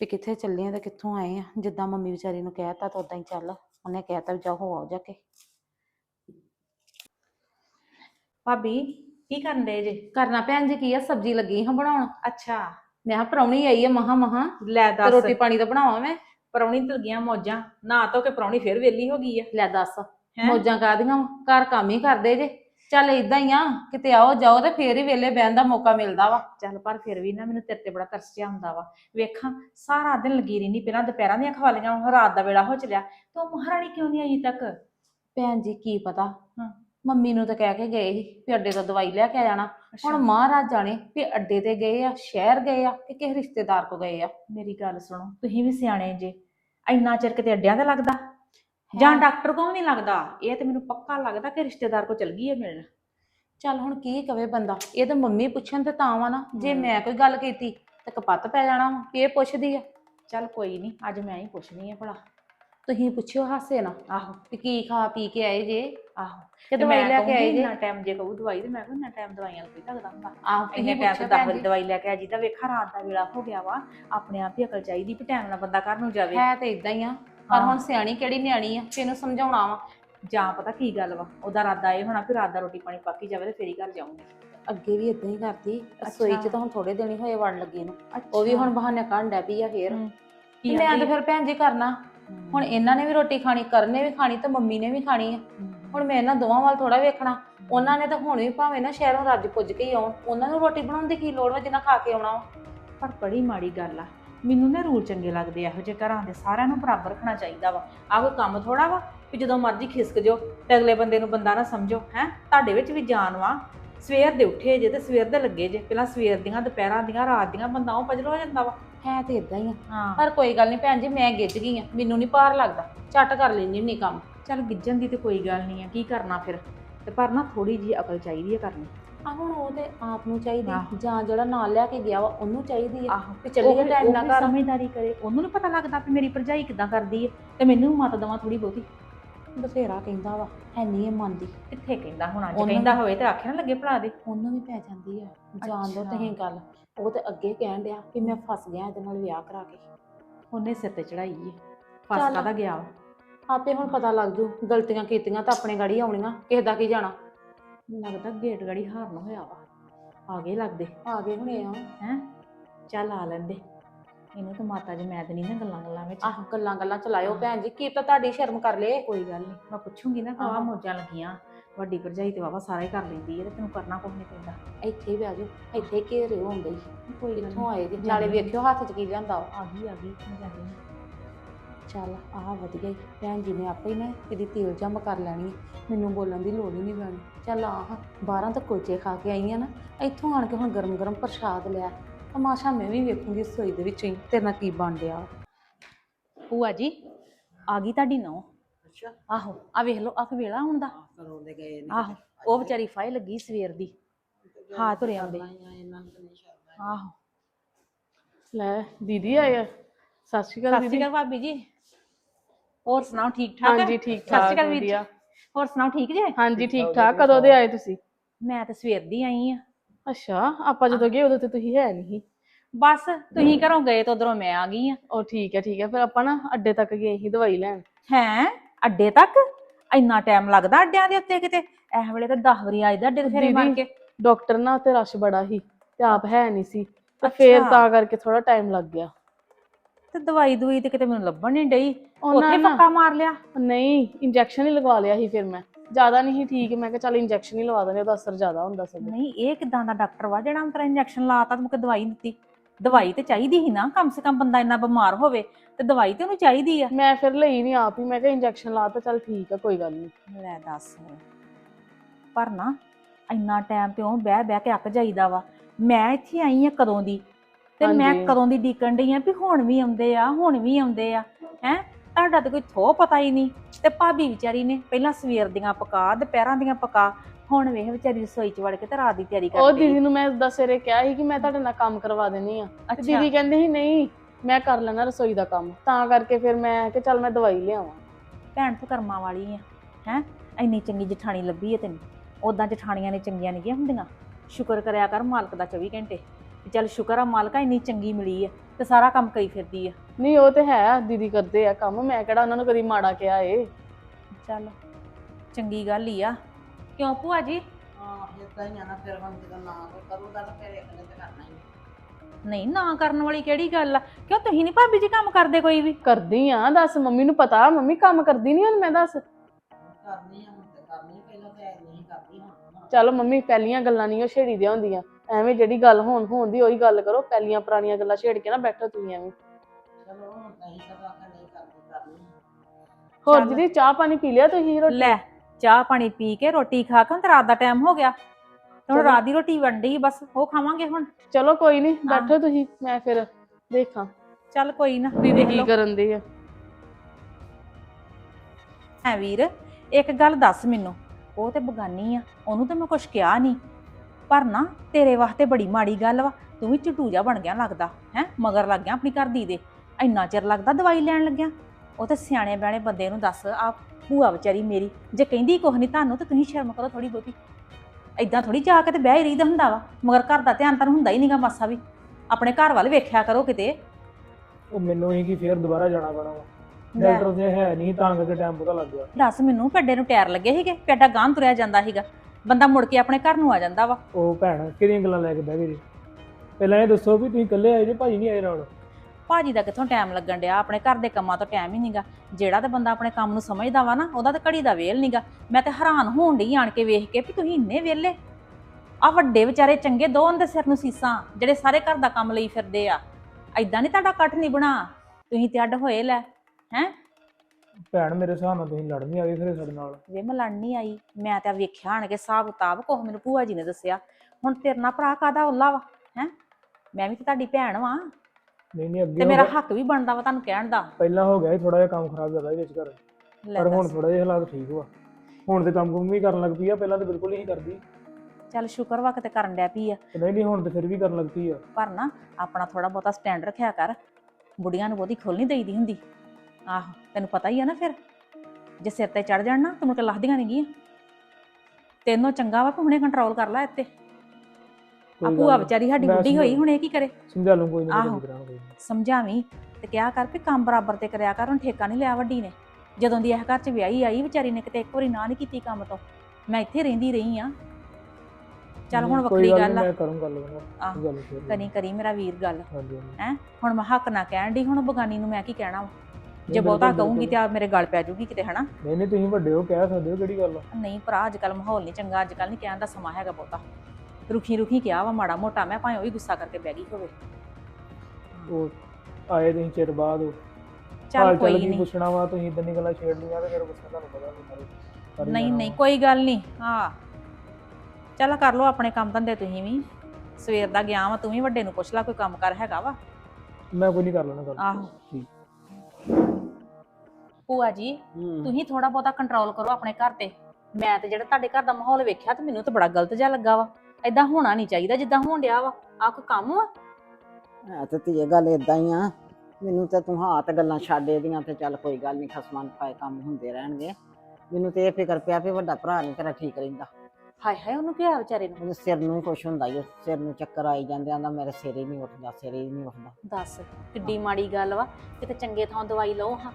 ਵੀ ਕਿੱਥੇ ਚੱਲੇ ਆ ਤੇ ਕਿੱਥੋਂ ਆਏ ਆ। ਜਿੱਦਾਂ ਮੰਮੀ ਵਿਚਾਰੀ ਨੂੰ ਕਹਿਤਾ ਤਾਂ ਉਦਾਂ ਹੀ ਚੱਲ। ਉਹਨੇ ਕਹਿਤਾ ਵੀ ਜਾ ਹੋ ਆਓ ਜਾ ਕੇ। ਭਾਬੀ ਕੀ ਕਰਨ ਦੇ ਜੇ? ਕਰਨਾ ਭੈਣ ਜੀ ਕੀ ਆ? ਸਬਜ਼ੀ ਲੱਗੀ ਹਾਂ ਬਣਾਉਣ। ਅੱਛਾ। ਮੈਂ ਕਿਹਾ ਪ੍ਰਾਹੁਣੀ ਆਈ ਆ ਮਹਾ ਮਹਾ ਲੈ ਤੇ ਦੱਸ। ਰੋਟੀ ਪਾਣੀ ਤਾਂ ਬਣਾਵਾਂ ਮੈਂ। ਪਰੌਣੀ ਤੇ ਲੱਗੀਆਂ ਮੌਜਾਂ। ਨਾ ਧੋ ਕੇ ਪਰੌਣੀ ਫਿਰ ਵੇਲੀ ਹੋ ਗਈ ਆ। ਲੈ ਦੱਸ। ਹੈਂ? ਮੌਜਾਂ ਕਾਦੀਆਂ? ਘਰ ਕੰਮ ਹੀ ਕਰਦੇ ਜੇ। ਚੱਲ ਇਦਾਂ ਹੀ ਆ ਕਿਤੇ ਆਓ ਜਾਓ ਤੇ ਫੇਰ ਹੀ ਵੇਲੇ ਬਹਿਣ ਦਾ ਮੌਕਾ ਮਿਲਦਾ ਵਾ। ਚੱਲ ਪਰ ਫਿਰ ਵੀ ਨਾ ਮੈਨੂੰ ਤੇਰੇ ਤੇ ਬੜਾ ਤਰਸ ਜਿਹਾ ਹੁੰਦਾ ਵਾ। ਵੇਖਾਂ ਸਾਰਾ ਦਿਨ ਲੱਗੀ ਰਹਿੰਦੀ ਪਹਿਲਾਂ ਦੁਪਹਿਰਾਂ ਦੀਆਂ ਖਵਾਲੀਆਂ ਹੁਣ ਰਾਤ ਦਾ ਵੇਲਾ ਹੋ ਚਲਿਆ। ਤੂੰ ਮਹਾਰਾਣੀ ਕਿਉਂ ਨਹੀਂ ਆਈ ਤੱਕ? ਭੈਣ ਜੀ ਕੀ ਪਤਾ? ਹਾਂ। ਮੰਮੀ ਨੂੰ ਤਾਂ ਕਹਿ ਕੇ ਗਏ ਸੀ ਵੀ ਅੱਡੇ ਤੋਂ ਦਵਾਈ ਲੈ ਕੇ ਆ ਜਾਣਾ। ਹੁਣ ਮਹਾਰਾਜ ਜਾਣੇ ਵੀ ਅੱਡੇ ਤੇ ਗਏ ਆ ਸ਼ਹਿਰ ਗਏ ਆ ਕਿ ਕਿਸੇ ਰਿਸ਼ਤੇਦਾਰ ਕੋ ਗਏ ਆ? ਮੇਰੀ ਗੱਲ ਸੁਣੋ ਤੁਸੀਂ ਵੀ ਸਿਆਣੇ ਜੇ। ਇੰਨਾ ਚਿਰ ਕਿਤੇ ਅੱਡਿਆਂ ਤੇ ਲੱਗਦਾ? ਜਾਂ। ਡਾਕਟਰ ਕੋਲ ਨਹੀਂ ਲੱਗਦਾ। ਇਹ ਤੇ ਮੈਨੂੰ ਪੱਕਾ ਲੱਗਦਾ ਕਿ ਰਿਸ਼ਤੇਦਾਰ ਕੋ ਚਲ ਗਈ ਹੈ ਮਿਲਣ ਚੱਲ ਹੁਣ ਕੀ ਕਵੇ ਬੰਦਾ? ਇਹ ਤਾਂ ਮੰਮੀ ਪੁੱਛਣ ਤੇ ਤਾਂ ਵਾ ਨਾ। ਜੇ। ਮੈਂ ਕੋਈ ਗੱਲ ਕੀਤੀ ਤਾਂ ਕਪੱਤ ਪੈ ਜਾਣਾ ਵਾ। ਇਹ ਪੁੱਛਦੀ ਆ। ਚੱਲ ਕੋਈ ਨਹੀਂ ਅੱਜ ਮੈਂ ਹੀ ਪੁੱਛਣੀ ਹੈ ਭਲਾ। ਤੁਸੀਂ ਪੁੱਛਿਓ ਹਾਸੇ ਨਾ ਆਹੋ। ਵੀ ਕੀ ਖਾ ਪੀ ਕੇ ਆਏ ਜੇ। ਆਹੋ। ਕਿ ਤੇ ਦਵਾਈ ਮੈਂ ਲੈ ਕੇ ਆਏ ਜੇ। ਇੰਨਾ ਟਾਈਮ ਜੇ ਕਹੂ ਦਵਾਈ ਤੇ ਮੈਂ ਕਹੂੰ ਇੰਨਾ ਟਾਈਮ ਦਵਾਈਆਂ ਨੂੰ ਕੀ ਲੱਗਦਾ ਹੁੰਦਾ? ਆਹ ਇੰਨੇ ਟਾਈਮ ਤੇ ਜੀ। ਦਵਾਈ ਲੈ ਕੇ ਆ ਜਿੱਦਾਂ ਵੇਖਾ ਰਾਤ ਦਾ ਵੇਲਾ ਹੋ ਗਿਆ ਵਾ। ਆਪਣੇ ਆਪ ਹੀ ਅਕਲ ਚਾਹੀਦੀ ਵੀ ਟਾਈਮ ਨਾਲ ਬੰਦਾ ਘਰ ਨੂੰ ਜਾਵੇ। ਹੈ ਤੇ ਇਦਾਂ ਹੀ ਆ। ਪਰ। ਹੁਣ ਸਿਆਣੀ ਕਿਹੜੀ ਨਿਆਣੀ ਆ? ਇਹਨੂੰ ਸਮਝਾਉਣਾ ਵਾ। ਜਾਂ ਪਤਾ ਕੀ ਗੱਲ ਵਾ? ਉਹਦਾ ਇਰਾਦਾ ਇਹ ਹੋਣਾ ਵੀ ਰਾਤ ਦਾ ਰੋਟੀ ਪਾਣੀ ਪੱਕੀ ਜਾਵੇ ਤੇ ਫੇਰ ਹੀ ਘਰ ਜਾਊਂਗੀ। ਅੱਗੇ ਵੀ ਇਦਾਂ ਹੀ ਕਰਦੀ। ਰਸੋਈ 'ਚ। ਤਾਂ ਹੁਣ ਥੋੜੇ ਦਿਨ ਹੀ ਹੋਏ ਵੜ ਲੱਗੀ ਨੂੰ। ਉਹ ਵੀ ਹੁਣ ਬਹਾਨੇ ਕਾਂਡ ਡੈ ਪਈ ਆ ਫੇਰ। ਤੇ ਕੀ ਮੈਂ? ਤਾਂ ਫਿਰ ਭੈਣ ਜੀ ਕਰਨਾ। ਹੁਣ ਇਹਨਾਂ ਨੇ ਵੀ ਰੋਟੀ ਖਾਣੀ ਕਰਨੇ ਵੀ ਖਾਣੀ ਤੇ ਮੰਮੀ ਨੇ ਵੀ ਖਾਣੀ ਆ। ਹੁਣ ਮੈਂ ਇਹਨਾਂ ਦੋਵਾਂ ਵੱਲ ਥੋੜਾ ਵੇਖਣਾ। ਉਹਨਾਂ ਨੇ ਤਾਂ ਹੁਣ ਵੀ ਭਾਵੇਂ ਨਾ ਸ਼ਹਿਰੋਂ ਰੱਜ ਪੁੱਜ ਕੇ ਹੀ ਆਉਣ। ਉਹਨਾਂ ਨੂੰ ਰੋਟੀ ਬਣਾਉਣ ਦੀ ਕੀ ਲੋੜ ਵਾ ਜਿੰਨਾ ਖਾ ਕੇ ਆਉਣਾ ਵਾ। ਪਰ ਬੜੀ ਮਾੜੀ ਗੱਲ ਆ। ਮੈਨੂੰ ਨਾ ਰੂਲ ਚੰਗੇ ਲੱਗਦੇ ਆ ਇਹੋ ਜਿਹੇ ਘਰਾਂ ਦੇ ਸਾਰਿਆਂ ਨੂੰ ਬਰਾਬਰ ਰੱਖਣਾ ਚਾਹੀਦਾ ਵਾ। ਆਹ ਕੋਈ ਕੰਮ ਥੋੜਾ ਵਾ ਵੀ ਜਦੋਂ ਮਰਜ਼ੀ ਖਿਸਕ ਜੋ ਤੇ ਅਗਲੇ ਬੰਦੇ ਨੂੰ ਬੰਦਾ ਨਾ ਸਮਝੋ ਹੈ? ਤੁਹਾਡੇ ਵਿੱਚ ਵੀ ਜਾਨ ਵਾ। ਸਵੇਰ ਦੇ ਉੱਠੇ ਜੇ ਤੇ ਸਵੇਰ ਦੇ ਲੱਗੇ ਜੇ ਪਹਿਲਾਂ ਸਵੇਰ ਦੀਆਂ ਦੁਪਹਿਰਾਂ ਦੀਆਂ ਰਾਤ ਦੀਆਂ ਬੰਦਾ ਉਹ ਪਜਲ ਹੋ ਜਾਂਦਾ ਵਾ। ਹੈ ਤੇ ਇਦਾਂ ਹੀ ਆ। ਹਾਂ। ਪਰ ਕੋਈ ਗੱਲ ਨਹੀਂ ਭੈਣ ਜੀ ਮੈਂ ਗਿੱਜ ਗਈ ਆ ਮੈਨੂੰ ਨਹੀਂ ਭਾਰ ਲੱਗਦਾ। ਝੱਟ ਕਰ ਲੈਂਦੀ ਹੁੰਨੀ ਕੰਮ। ਚੱਲ ਗਿੱਜਣ ਦੀ ਤੇ ਕੋਈ ਗੱਲ ਨਹੀਂ ਆ ਕੀ ਕਰਨਾ ਫਿਰ? ਤੇ ਪਰ ਨਾ ਥੋੜੀ ਜੀ ਅਕਲ ਚਾਹੀਦੀ ਆ ਕਰਨੀ। ਆ ਹੁਣ ਉਹ ਤੇ ਆਪ ਨੂੰ ਚਾਹੀਦੀ ਆਹੋ। ਜਾਂ ਜਿਹੜਾ ਨਾਲ ਲੈ ਕੇ ਗਿਆ ਵਾ ਉਹਨੂੰ ਚਾਹੀਦੀ ਆ। ਆਹੋ। ਵੀ ਚੱਲੀਏ ਟਾਈਮ ਨਾਲ ਘਰ। ਸਮਝਦਾਰੀ ਕਰੇ। ਉਹਨੂੰ ਨੀ ਪਤਾ ਲੱਗਦਾ ਵੀ ਮੇਰੀ ਭਰਜਾਈ ਕਿਦਾਂ ਕਰਦੀ ਹੈ ਤੇ ਮੈਨੂੰ ਵੀ ਮਤ ਦਵਾ ਥੋੜੀ ਬਹੁਤੀ। ਬਥੇਰਾ ਕਹਿੰਦਾ ਵਾ ਹੈ ਨਹੀਂ ਇਹ ਮੰਨਦੀ ਕਿੱਥੇ ਕਹਿੰਦਾ ਹੁਣ? ਅੱਜ ਉਹਨੂੰ- ਕਹਿੰਦਾ ਹੋਵੇ ਤੇ ਆਖੇ ਨਾ ਲੱਗੇ ਭਲਾ ਦੇ। ਉਹਨੂੰ ਵੀ ਪੈ ਜਾਂਦੀ ਆ। ਜਾਣ ਦੋ ਅੱਛਾ। ਤੁਸੀਂ ਗੱਲ। ਉਹ ਤੇ ਅੱਗੇ ਕਹਿਣ ਡਿਆ ਕਿ ਮੈਂ ਫਸ ਗਿਆ ਇਹਦੇ ਨਾਲ ਵਿਆਹ ਕਰਾ ਕੇ। ਉਹਨੇ ਸਿਰ ਤੇ ਚੜਾਈ ਹੈ ਚੱਲ। ਫਸ ਕਾਦਾ ਗਿਆ ਵਾ? ਆਪੇ ਹੁਣ ਪਤਾ ਲੱਗ ਜੂ ਗਲਤੀਆਂ ਕੀਤੀਆਂ ਤਾਂ ਆਪਣੇ ਗਾੜੀ ਆਉਣੀਆਂ ਕਿਸੇ ਦਾ ਕੀ ਜਾਣਾ। ਲੱਗਦਾ ਗੇਟ ਗੜੀ ਹਾਰਨ ਹੋਇਆ ਵਾ। ਆ ਗਏ ਲੱਗਦੇ। ਆ ਗਏ ਹੁਣੇ ਆ। ਹੈ? ਚੱਲ ਆ ਲੈਂਦੇ। ਇਹਨੂੰ ਤਾਂ ਮਾਤਾ ਜੀ ਮੈਂ ਤੇ ਨਹੀਂ ਨਾ ਗੱਲਾਂ ਗੱਲਾਂ ਵਿੱਚ। ਆਹ ਗੱਲਾਂ ਗੱਲਾਂ ਚਲਾਇਓ ਭੈਣ ਜੀ ਕੀ ਤਾਂ ਤੁਹਾਡੀ ਸ਼ਰਮ ਕਰ ਲੇ ਕੋਈ ਗੱਲ ਨਹੀਂ ਮੈਂ ਪੁੱਛੂੰਗੀ ਨਾ ਕਵਾ। ਮੋਜਾਂ ਲੱਗੀਆਂ। ਵੱਡੀ ਭਰਜਾਈ ਤੇ ਵਾਵਾ ਸਾਰਾ ਹੀ ਕਰ ਲੈਂਦੀ ਹੈ ਤੇ ਤੈਨੂੰ ਕਰਨਾ ਕੁਝ ਨਹੀਂ ਪੈਂਦਾ। ਇੱਥੇ ਵੀ ਆ ਜਾਓ ਇੱਥੇ ਘੇਰੇ ਹੁੰਦੇ ਕੋਈ ਕਿੱਥੋਂ। ਆਏ ਜੀ? ਨਾਲੇ ਵੇਖਿਓ ਹੱਥ 'ਚ ਕੀ ਲਿਆਂਦਾ ਆ ਗਈ ਆ ਗਈ ਮੈਂ ਜਾਂਦੀ ਹਾਂ। ਚੱਲ ਆਹ ਵਧੀਆ ਹੀ ਭੈਣ ਜੀ ਨੇ ਆਪੇ ਨਾ ਇਹਦੀ ਤੇਲ ਜੰਮ ਕਰ ਲੈਣੀ ਹੈ। ਮੈਨੂੰ ਬੋਲਣ ਦੀ ਲੋੜ ਹੀ ਨਹੀਂ ਪੈਣੀ। ਚੱਲ ਆਹ ਬਾਹਰਾਂ ਤਾਂ ਕੁਲਚੇ ਖਾ ਕੇ ਆਈ ਆ ਨਾ। ਇੱਥੋਂ ਆਣ ਕੇ ਹੁਣ ਗਰਮ ਗਰਮ ਪ੍ਰਸ਼ਾਦ ਲਿਆ। ਤਮਾਸ਼ਾ ਮੈਂ ਵੀ ਵੇਖੂੰਗੀ ਰਸੋਈ ਦੇ ਵਿੱਚੋਂ ਹੀ ਤੇਰੇ ਨਾਲ ਕੀ ਬਣ ਡਿਆ ਭੂਆ ਜੀ ਆ ਗਈ ਤੁਹਾਡੀ ਨੌ। ਅੱਛਾ। ਆਹੋ ਆ ਵੇਖ ਲਓ ਆ ਵੇਲਾ ਹੁਣ ਦਾ। ਕਰੋਂ ਦੇ ਗਏ ਨੇ ਆਹੋ ਉਹ ਵਿਚਾਰੀ ਫਾਈ ਲੱਗੀ ਸਵੇਰ ਦੀ। ਹਾਂ ਤੁਰੇ ਆਉਂਦੇ। ਇਹਨਾਂ ਨੂੰ ਤਾਂ ਨਹੀਂ ਸ਼ਰਮ ਆਹੋ। ਲੈ ਦੀਦੀ ਆਏ ਆ। ਸਤਿ ਸ਼੍ਰੀ ਅਕਾਲ ਸਤਿ ਸ਼੍ਰੀ ਦੀਦੀ। ਅਕਾਲ ਭਾਬੀ ਜੀ। ਹੋਰ ਸੁਣਾਓ ਠੀਕ ਠਾਕ ਹਾਂਜੀ ਠੀਕ ਸਤਿ ਸ਼੍ਰੀ ਠਾਕ ਅਕਾਲ ਵੀਰ ਜੀ। ਵਧੀਆ ਹੋਰ ਸੁਣਾਓ ਠੀਕ ਜੇ? ਹਾਂਜੀ ਠੀਕ ਠਾਕ ਕਦੋਂ ਦੇ ਆਏ ਤੁਸੀਂ? ਮੈਂ ਤਾਂ ਸਵੇਰ ਦੀ ਆਈ ਆ। ਅੱਛਾ ਆਪਾਂ ਜਦੋਂ ਗਏ ਉਦੋਂ ਤੇ ਤੁਸੀਂ ਹੈ ਨਹੀਂ ਬਸ ਤੁਸੀਂ ਘਰੋਂ ਗਏ ਤਾਂ ਉਧਰੋਂ ਮੈਂ ਆ ਗਈ ਆ। ਉਹ ਠੀਕ ਹੈ ਠੀਕ ਹੈ। ਫਿਰ ਆਪਾਂ ਨਾ ਅੱਡੇ ਤੱਕ ਗਏ ਸੀ ਦਵਾਈ ਲੈਣ। ਹੈ? ਅੱਡੇ ਤੱਕ? ਇੰਨਾ ਟਾਈਮ ਲੱਗਦਾ ਅੱਡਿਆਂ ਦੇ ਉੱਤੇ ਕਿਤੇ? ਇਹ ਵੇਲੇ ਤਾਂ 10 ਵਾਰੀ ਆਈਦਾ ਅੱਡੇ ਤੇ ਫੇਰੇ ਮਾਰ ਕੇ। ਡਾਕਟਰ ਨਾਲ ਤੇ ਰਸ਼ ਬੜਾ ਸੀ ਤੇ ਆਪ ਹੈ ਨਹੀਂ ਸੀ। ਤੇ ਫੇਰ ਅੱਛਾ। ਤਾਂ ਕਰਕੇ ਥੋੜਾ ਟਾਈਮ ਲੱਗ ਗਿਆ। ਤੇ ਦਵਾਈ ਦਵਾਈ ਤੇ ਕਿਤੇ ਮੈਨੂੰ ਲੱਭਣ ਨਹੀਂ ਡਈ। ਉਹਨਾਂ ਉੱਥੇ ਨਾ- ਪੱਕਾ ਮਾਰ ਲਿਆ। ਨਹੀਂ ਇੰਜੈਕਸ਼ਨ ਹੀ ਲਗਵਾ ਲਿਆ ਸੀ ਫਿਰ ਮੈਂ। ਜ਼ਿਆਦਾ ਨਹੀਂ ਸੀ ਠੀਕ ਮੈਂ ਕਿਹਾ ਚੱਲ ਇੰਜੈਕਸ਼ਨ ਹੀ ਲਵਾ ਦਿੰਦੇ ਉਹਦਾ ਅਸਰ ਜ਼ਿਆਦਾ ਹੁੰਦਾ ਸਗੋਂ ਨਹੀਂ ਇਹ ਕਿਦਾਂ ਦਾ ਡਾਕਟਰ ਵਾ ਜਿਹੜਾ ਅੰਤਰਾ ਇੰਜੈਕਸ਼ਨ ਲਾਤਾ ਤੇ ਮੁਕੇ ਦਵਾਈ ਨੀ ਦਿੱਤੀ? ਦਵਾਈ ਤੇ ਚਾਹੀਦੀ ਸੀ ਨਾ ਕਮ ਸੇ ਕਮ ਬੰਦਾ ਇੰਨਾ ਬਿਮਾਰ ਹੋਵੇ ਤੇ ਦਵਾਈ ਤੇ ਉਹਨੂੰ ਚਾਹੀਦੀ ਆ। ਮੈਂ ਫਿਰ ਲਈ ਨਹੀਂ ਆਪ ਹੀ ਮੈਂ ਕਿਹਾ ਇੰਜੈਕਸ਼ਨ ਲਾਤਾ ਚੱਲ ਠੀਕ ਆ ਕੋਈ ਗੱਲ ਨਹੀਂ ਲੈ ਦੱਸ। ਪਰ ਨਾ ਇੰਨਾ ਟਾਈਮ ਤੇ ਉਹ ਬਹਿ ਬਹਿ ਕੇ ਅੱਕ ਜਾਈਦਾ ਵਾ। ਮੈਂ ਇੱਥੇ ਆਈ ਆ ਕਦੋਂ ਦੀ? ਤੇ ਮੈਂ ਹਾਂਜੀ। ਕਦੋਂ ਦੀ ਡੀਕਣ ਡਈ ਆ ਵੀ ਹੁਣ ਵੀ ਆਉਂਦੇ ਆ ਹੁਣ ਵੀ ਆਉਂਦੇ ਆ। ਹੈ? ਤੁਹਾਡਾ ਤਾਂ ਕੋਈ ਥੋ ਪਤਾ ਹੀ ਨਹੀਂ। ਤੇ ਭਾਬੀ ਵਿਚਾਰੀ ਨੇ ਪਹਿਲਾਂ ਸਵੇਰ ਦੀਆਂ ਪਕਾ ਦੁਪਹਿਰਾਂ ਦੀਆਂ ਪਕਾ ਹੁਣ ਵੇਖ ਵਿਚਾਰੀ ਰਸੋਈ ਚ ਵੜ ਕੇ ਤੇ ਰਾਤ ਦੀ ਤਿਆਰੀ ਉਹ ਕਰਦੀ। ਦੀਦੀ ਨੂੰ ਮੈਂ ਦਸਰੇ ਕਿਹਾ ਸੀ ਕਿ ਮੈਂ ਤੁਹਾਡੇ ਨਾਲ ਕੰਮ ਕਰਵਾ ਦੇਣੀ ਆ। ਤੇ ਅੱਛਾ। ਦੀਦੀ ਕਹਿੰਦੇ ਸੀ ਨਹੀਂ ਮੈਂ ਕਰ ਲੈਣਾ ਰਸੋਈ ਦਾ ਕੰਮ। ਤਾਂ ਕਰਕੇ ਫਿਰ ਮੈਂ ਕਿ ਚੱਲ ਮੈਂ ਦਵਾਈ ਲਿਆਵਾਂ। ਭੈਣ ਤੂੰ ਕਰਮਾਂ ਵਾਲੀ ਆ। ਹੈ? ਇੰਨੀ ਚੰਗੀ ਜਠਾਣੀ ਲੱਭੀ ਹੈ ਤੈਨੂੰ। ਉਦਾਂ ਜਠਾਣੀਆਂ ਨੇ ਚੰਗੀਆਂ ਨਹੀਂ ਹੁੰਦੀਆਂ। ਸ਼ੁਕਰ ਕਰਿਆ ਕਰ ਮਾਲਕ ਦਾ 24 ਘੰਟੇ। ਵੀ ਚੱਲ ਸ਼ੁਕਰ ਆ ਮਾਲਕਾ ਇੰਨੀ ਚੰਗੀ ਮਿਲੀ ਆ ਤੇ ਸਾਰਾ ਕੰਮ ਕਰੀ ਫਿਰਦੀ ਆ। ਨਹੀਂ ਉਹ ਤੇ ਹੈ ਦੀਦੀ ਕਰਦੇ ਆ ਕੰਮ ਮੈਂ ਕਿਹੜਾ ਉਹਨਾਂ ਨੂੰ ਕਦੀ ਮਾੜਾ ਕਿਹਾ ਏ। ਚੱਲ ਚੰਗੀ ਗੱਲ ਹੀ ਆ। ਕਿਉਂ ਭੂਆ ਜੀ? ਹਾਂ ਇਦਾਂ ਹੀ ਆ ਨਾ ਫਿਰ ਹੁਣ ਜਦੋਂ ਨਾ ਕੋਈ ਕਰੂਗਾ ਤਾਂ ਫਿਰ ਇੱਕ ਨੇ ਤੇ ਕਰਨਾ ਹੀ ਆ। ਨਹੀਂ ਨਾ ਕਰਨ ਵਾਲੀ ਕਿਹੜੀ ਗੱਲ ਆ? ਕਿਉਂ ਤੁਸੀਂ ਨਹੀਂ ਭਾਬੀ ਜੀ ਕੰਮ ਕਰਦੇ ਕੋਈ ਵੀ? ਕਰਦੀ ਆ ਦੱਸ ਮੰਮੀ ਨੂੰ ਪਤਾ ਮੰਮੀ ਕੰਮ ਕਰਦੀ ਨਹੀਂ ਹੁਣ ਮੈਂ ਦੱਸ। ਕਰਨੀ ਆ ਹੁਣ ਤੇ ਕਰਨੀ ਪਹਿਲਾਂ ਤੇ ਨਹੀਂ ਕਰਦੀ ਹੁਣ ਹੁਣ। ਚੱਲ ਮੰਮੀ ਪਹਿਲੀਆਂ ਗੱਲਾਂ ਨਹੀਂ ਉਹ ਛੇੜੀ ਦੀਆਂ ਹੁੰਦੀਆਂ। ਐਵੇਂ ਜਿਹੜੀ ਗੱਲ ਹੋਣ ਹੋਣ ਦੀ ਉਹੀ ਗੱਲ ਕਰੋ। ਪਹਿਲੀਆਂ ਪੁਰਾਣੀਆਂ ਗੱਲਾਂ ਛੇੜ ਕੇ ਨਾ ਬੈਠੋ ਤੁਸੀਂ ਐਵੇਂ। ਚਲੋ ਹੁਣ ਤਾਂ ਅਸੀਂ ਕਦੋਂ ਆਖਿਆ ਨਹੀਂ ਕਰਦੀ ਕਰਨੀ ਹੋਰ। ਦੀਦੀ ਚਾਹ ਪਾਣੀ ਪੀ ਲਿਆ ਤੁਸੀਂ ਰੋਟੀ? ਲੈ ਚਾਹ ਪਾਣੀ ਪੀ ਕੇ ਰੋਟੀ ਖਾ ਕੇ ਹੁਣ ਤੇ ਰਾਤ ਦਾ ਟਾਈਮ ਹੋ ਗਿਆ। ਤੇ ਹੁਣ ਚਲੋ। ਰਾਤ ਦੀ ਰੋਟੀ ਵੰਡੀ ਬਸ ਉਹ ਖਾਵਾਂਗੇ ਹੁਣ। ਚਲੋ ਕੋਈ ਨਹੀਂ ਹਾਂ। ਬੈਠੋ ਤੁਸੀਂ ਮੈਂ ਫਿਰ ਦੇਖਾਂ। ਚੱਲ ਕੋਈ ਨਾ ਵੀ ਦੀਦੀ ਕੀ ਕਰਨ ਦੀ ਆ? ਹੈ ਵੀਰ ਇੱਕ ਗੱਲ ਦੱਸ ਮੈਨੂੰ। ਉਹ ਤੇ ਬਗਾਨੀ ਆ ਉਹਨੂੰ ਤੇ ਮੈਂ ਕੁਛ ਕਿਹਾ ਨਹੀਂ ਪਰ ਨਾ ਤੇਰੇ ਵਾਸਤੇ ਬੜੀ ਮਾੜੀ ਗੱਲ ਵਾ। ਤੂੰ ਵੀ ਝਟੂਜਾ ਬਣ ਗਿਆ ਲੱਗਦਾ ਹੈ? ਮਗਰ ਲੱਗ ਗਿਆ ਆਪਣੀ ਘਰ ਦੀ ਦੇ। ਇੰਨਾ ਚਿਰ ਲੱਗਦਾ ਦਵਾਈ ਲੈਣ ਲੱਗਿਆ? ਉਹ ਤੇ ਸਿਆਣੇ ਬਿਆਣੇ ਬੰਦੇ ਨੂੰ ਦੱਸ ਆ ਭੂਆ ਵਿਚਾਰੀ ਮੇਰੀ ਜੇ ਕਹਿੰਦੀ ਕੁਛ ਨਹੀਂ ਤੁਹਾਨੂੰ ਤੇ ਤੁਸੀਂ ਸ਼ਰਮ ਕਰੋ ਥੋੜੀ ਬਹੁਤੀ। ਐਦਾਂ ਥੋੜੀ ਜਾ ਕੇ ਤੇ ਬਹਿ ਹੀ ਰਹੀਦਾ ਹੁੰਦਾ ਵਾ ਮਗਰ ਘਰ ਦਾ ਧਿਆਨ ਤਾਂ ਹੁੰਦਾ ਹੀ ਨਹੀਂਗਾ ਮਾਸਾ ਵੀ। ਆਪਣੇ ਘਰ ਵੱਲ ਵੇਖਿਆ ਕਰੋ ਕਿਤੇ। ਉਹ ਮੈਨੂੰ ਹੀ ਕਿ ਫੇਰ ਦੁਬਾਰਾ ਜਾਣਾ ਪੈਣਾ ਵਾ। ਡਾਕਟਰ ਤੇ ਹੈ ਨਹੀਂ ਤਾਂ ਕਰਕੇ ਟਾਈਮ ਪਤਾ ਲੱਗ ਗਿਆ। ਦੱਸ ਮੈਨੂੰ ਪੱਡੇ ਨੂੰ ਟਾਇਰ ਲੱਗੇ ਸੀਗੇ ਪੇਡਾ ਗਾਂ ਤੁਰਿਆ ਜਾਂਦਾ ਸੀਗਾ। ਬੰਦਾ ਮੁੜ ਕੇ ਆਪਣੇ ਘਰ ਨੂੰ ਆ ਜਾਂਦਾ ਵਾ। ਉਹ ਭੈਣ ਕਿਹੜੀਆਂ ਗੱਲਾਂ ਲੈ ਕੇ ਬਹਿ ਗਏ ਜੀ? ਪਹਿਲਾਂ ਇਹ ਦੱਸੋ ਵੀ ਤੁਸੀਂ ਇਕੱਲੇ ਆਏ ਜੇ ਭਾਜੀ ਨਹੀਂ ਆਏ ਨਾਲ? ਭਾਜੀ ਦਾ ਕਿੱਥੋਂ ਟਾਈਮ ਲੱਗਣ ਡਿਆ? ਆਪਣੇ ਘਰ ਦੇ ਕੰਮਾਂ ਤੋਂ ਟਾਈਮ ਹੀ ਨਹੀਂਗਾ ਜਿਹੜਾ ਤੇ ਬੰਦਾ ਆਪਣੇ ਕੰਮ ਨੂੰ ਸਮਝਦਾ ਵਾ ਨਾ ਉਹਦਾ ਤੇ ਘੜੀ ਦਾ ਵੇਲ ਨਹੀਂਗਾ ਮੈਂ ਤੇ ਹੈਰਾਨ ਹੋਣ ਡਈ ਆਣ ਕੇ ਵੇਖ ਕੇ ਵੀ ਤੁਸੀਂ ਇੰਨੇ ਵੇਲੇ ਆ ਵੱਡੇ ਵਿਚਾਰੇ ਚੰਗੇ ਦੋਨ ਦੇ ਸਿਰ ਨੂੰ ਸੀਸਾਂ ਜਿਹੜੇ ਸਾਰੇ ਘਰ ਦਾ ਕੰਮ ਲਈ ਫਿਰਦੇ ਆ। ਐਦਾਂ ਨਹੀਂ ਤੁਹਾਡਾ ਇਕੱਠ ਨਹੀਂ ਬਣਾ। ਤੁਸੀਂ ਤੇ ਅੱਡ ਹੋਏ ਲੈ ਭੈਣ ਮੇਰੇ ਹਿਸਾਬ ਨਾਲ ਤੁਸੀਂ ਲੜ ਨਹੀਂ ਆਏ ਫਿਰ ਸਾਡੇ ਨਾਲ। ਵੇ ਮੈਂ ਲੜ ਨਹੀਂ ਆਈ ਮੈਂ ਤਾਂ ਵੇਖਿਆ ਆਣ ਕੇ ਹਿਸਾਬ ਕਿਤਾਬ ਕੁਛ ਮੈਨੂੰ ਭੂਆ ਜੀ ਨੇ ਦੱਸਿਆ। ਹੁਣ ਤੇਰੇ ਨਾਲ ਭਰਾ ਕਾਦਾ ਉੱਲਾ ਵਾ ਹੈ? ਮੈਂ ਵੀ ਤੇ ਤੁਹਾਡੀ ਭੈਣ ਵਾਂ। ਨਹੀਂ ਨਹੀਂ ਅੱਗੇ ਤੇ ਮੇਰਾ ਹੋ ਹੱਕ ਵੀ ਬਣਦਾ ਵਾ ਤੁਹਾਨੂੰ ਕਹਿਣ ਦਾ। ਪਹਿਲਾਂ ਹੋ ਗਿਆ ਥੋੜਾ ਜਿਹਾ ਕੰਮ ਖਰਾਬ ਜ਼ਿਆਦਾ ਵਿੱਚ ਘਰ। ਲੈ ਪਰ ਹੁਣ ਦੱਸ। ਥੋੜਾ ਜਿਹਾ ਹਾਲਾਤ ਠੀਕ ਵਾ। ਹੁਣ ਤੇ ਕੰਮ ਕੁਮ ਵੀ ਕਰਨ ਲੱਗ ਪਈ ਆ ਪਹਿਲਾਂ ਤੇ ਬਿਲਕੁਲ ਨਹੀਂ ਕਰਦੀ। ਚੱਲ ਸ਼ੁਕਰ ਵਾ ਕਿਤੇ ਕਰਨ ਡਿਆ ਪਈ ਆ। ਤੇ ਨਹੀਂ ਨਹੀਂ ਹੁਣ ਤੇ ਫਿਰ ਵੀ ਕਰਨ ਲੱਗ ਪਈ ਆ। ਪਰ ਨਾ ਆਪਣਾ ਥੋੜਾ ਬਹੁਤਾ ਸਟੈਂਡ ਰੱਖਿਆ ਕਰ। ਬੁੜੀਆਂ ਨੂੰ ਬਹੁਤੀ ਖੁੱਲ ਨਹੀਂ ਦੇਈਦੀ ਹੁੰਦੀ। ਆਹੋ ਤੈਨੂੰ ਪਤਾ ਹੀ ਆ ਨਾ ਫਿਰ। ਜੇ ਸਿਰ ਤੇ ਚੜ ਜਾਣ ਨਾ ਤੈਨੂੰ ਕਿ ਲੱਥਦੀਆਂ ਨਹੀਂ ਗੀਆਂ। ਤੈਨੂੰ ਚੰਗਾ ਵਾ ਹੁਣੇ ਕੰਟਰੋਲ ਕਰ ਲੈ ਇੱਥੇ। ਆ ਕੋਈ ਭੂਆ। ਵਿਚਾਰੀ ਸਾਡੀ ਬੁੱਢੀ ਹੋਈ ਹੁਣ ਇਹ ਕੀ ਕਰੇ? ਸਮਝਾ ਲੂੰ ਕੋਈ ਕੋਈ ਨੀ। ਸਮਝਾਵੀਂ। ਤੇ ਕਿਹਾ ਕਰ ਵੀ ਕੰਮ ਬਰਾਬਰ ਤੇ ਕਰਿਆ ਕਰ ਹੁਣ ਠੇਕਾ ਨਹੀਂ ਲਿਆ ਵੱਡੀ ਨੇ। ਜਦੋਂ ਦੀ ਇਹ ਘਰ 'ਚ ਵਿਆਹੀ ਆਈ ਵਿਚਾਰੀ ਨੇ ਕਿਤੇ ਇੱਕ ਵਾਰੀ ਨਾ ਨਹੀਂ ਕੀਤੀ ਕੰਮ ਤੋਂ। ਮੈਂ ਇੱਥੇ ਰਹਿੰਦੀ ਰਹੀ ਆ। ਚੱਲ ਹੁਣ ਕੋਈ ਵੱਖਰੀ ਗੱਲ ਆ। ਮੈਂ ਕਰੂੰ ਗੱਲ। ਆਹੋ। ਕਰੀ ਕਰੀ ਮੇਰਾ ਵੀਰ ਗੱਲ। ਹੈਂ? ਹੁਣ ਮੈਂ ਹੱਕ ਨਾ ਕਹਿਣ ਦੀ ਹੁਣ ਬਗਾਨੀ ਨੂੰ ਮੈਂ ਕੀ ਕਹਿਣਾ ਵਾ? ਜੇ ਬਹੁਤਾ ਕਹੂੰਗੀ ਤੇ ਆ ਮੇਰੇ ਗਲ ਪੈ ਜਾਊਗੀ ਕਿਤੇ ਹਨਾ? ਨਹੀਂ ਨਹੀਂ ਤੁਸੀਂ ਵੱਡੇ ਹੋ ਕਹਿ ਸਕਦੇ ਹੋ ਕਿਹੜੀ ਗੱਲ ਆ? ਨਹੀਂ ਭਰਾ ਅੱਜ ਕੱਲ ਮਾਹੌਲ ਨਹੀਂ ਚੰਗਾ ਅੱਜ ਕੱਲ ਨਹੀਂ ਕਹਿਣ ਦਾ ਸਮਾਂ ਹੈਗਾ ਬਹੁਤਾ। ਰੁਖੀ ਰੁਖੀ ਕਿਹਾ ਵਾ ਮਾੜਾ ਮੋਟਾ ਮੈਂ ਭਾਵੇਂ ਉਹ ਵੀ ਗੁੱਸਾ ਕਰਕੇ ਬਹਿ ਗਈ ਹੋਵੇ। ਉਹ ਆਏ ਤੁਸੀਂ ਚਿਰ ਬਾਅਦ। ਉਹ ਚੱਲ ਹਾਲ ਚਾਲ ਕੋਈ ਕੀ ਨਹੀਂ। ਪੁੱਛਣਾ ਵਾ ਤੁਸੀਂ ਇਦਾਂ ਦੀਆਂ ਗੱਲਾਂ ਛੇੜ ਲਈਆਂ ਤੇ ਫਿਰ ਗੁੱਸਾ ਤੁਹਾਨੂੰ ਪਤਾ ਨਹੀਂ ਸਾਰੇ ਸਾਰੇ ਨਹੀਂ ਜਾਣਾ ਨਹੀਂ। ਕੋਈ ਗੱਲ ਨਹੀਂ ਹਾਂ। ਚੱਲ ਕਰ ਲਓ ਆਪਣੇ ਕੰਮ ਧੰਦੇ ਤੁਸੀਂ ਵੀ। ਸਵੇਰ ਦਾ ਗਿਆ ਵਾ ਤੂੰ ਵੀ ਵੱਡੇ ਨੂੰ ਪੁੱਛ ਲੈ ਕੋਈ ਕੰਮ ਕਰ ਹੈਗਾ ਵਾ? ਮੈਂ ਕੋਈ ਨਹੀਂ ਕਰ ਲੈਣਾ ਗੱਲ। ਆਹੋ। ਠੀਕ। ਭੂਆ ਜੀ ਤੁਸੀਂ ਥੋੜਾ ਬਹੁਤਾ ਕੰਟਰੋਲ ਕਰੋ ਆਪਣੇ ਘਰ ਤੇ। ਮੈਂ ਤੇ ਜਿਹੜਾ ਤੁਹਾਡੇ ਘਰ ਦਾ ਮਾਹੌਲ ਵੇਖਿਆ ਤੇ ਮੈਨੂੰ ਤਾਂ ਬੜਾ ਗਲਤ ਜਿਹਾ ਲੱਗਾ ਵਾ। ਐਦਾਂ ਹੋਣਾ ਨਹੀਂ ਚਾਹੀਦਾ ਜਿੱਦਾਂ ਹੋਣ ਡਿਆ ਵਾ। ਆ ਕੋਈ ਕੰਮ ਵਾ? ਹੈ ਤੇ ਧੀਏ ਗੱਲ ਇਦਾਂ ਹੀ ਆ। ਮੈਨੂੰ ਤੇ ਤੂੰ ਹਾਤ ਗੱਲਾਂ ਛੱਡ ਇਹਦੀਆਂ ਤੇ ਚੱਲ ਕੋਈ ਗੱਲ ਨਹੀਂ ਖਸਮਾਂ ਨੂੰ ਪਾਏ ਕੰਮ ਹੁੰਦੇ ਰਹਿਣਗੇ। ਮੈਨੂੰ ਤੇ ਇਹ ਫਿਕਰ ਪਿਆ ਵੀ ਵੱਡਾ ਭਰਾ ਨਹੀਂ ਤੇਰਾ ਠੀਕ ਰਹਿੰਦਾ। ਹਾਏ ਹਾਏ ਉਹਨੂੰ ਕੀ ਹੋਇਆ ਵਿਚਾਰੇ ਨੂੰ? ਉਹਦੇ ਸਿਰ ਨੂੰ ਹੀ ਕੁਛ ਹੁੰਦਾ ਹੀ ਸਿਰ ਨੂੰ ਚੱਕਰ ਆਈ ਜਾਂਦੇ ਆਂਦਾ ਮੇਰੇ ਸਿਰ ਹੀ ਨਹੀਂ ਉੱਠਦਾ ਸਿਰ ਹੀ ਨਹੀਂ ਉੱਠਦਾ। ਦੱਸ ਕਿੱਡੀ ਮਾੜੀ ਗੱਲ ਵਾ। ਕਿਤੇ ਚੰਗੇ ਥਾਂ ਦਵਾਈ ਲਓ ਹਾਂ।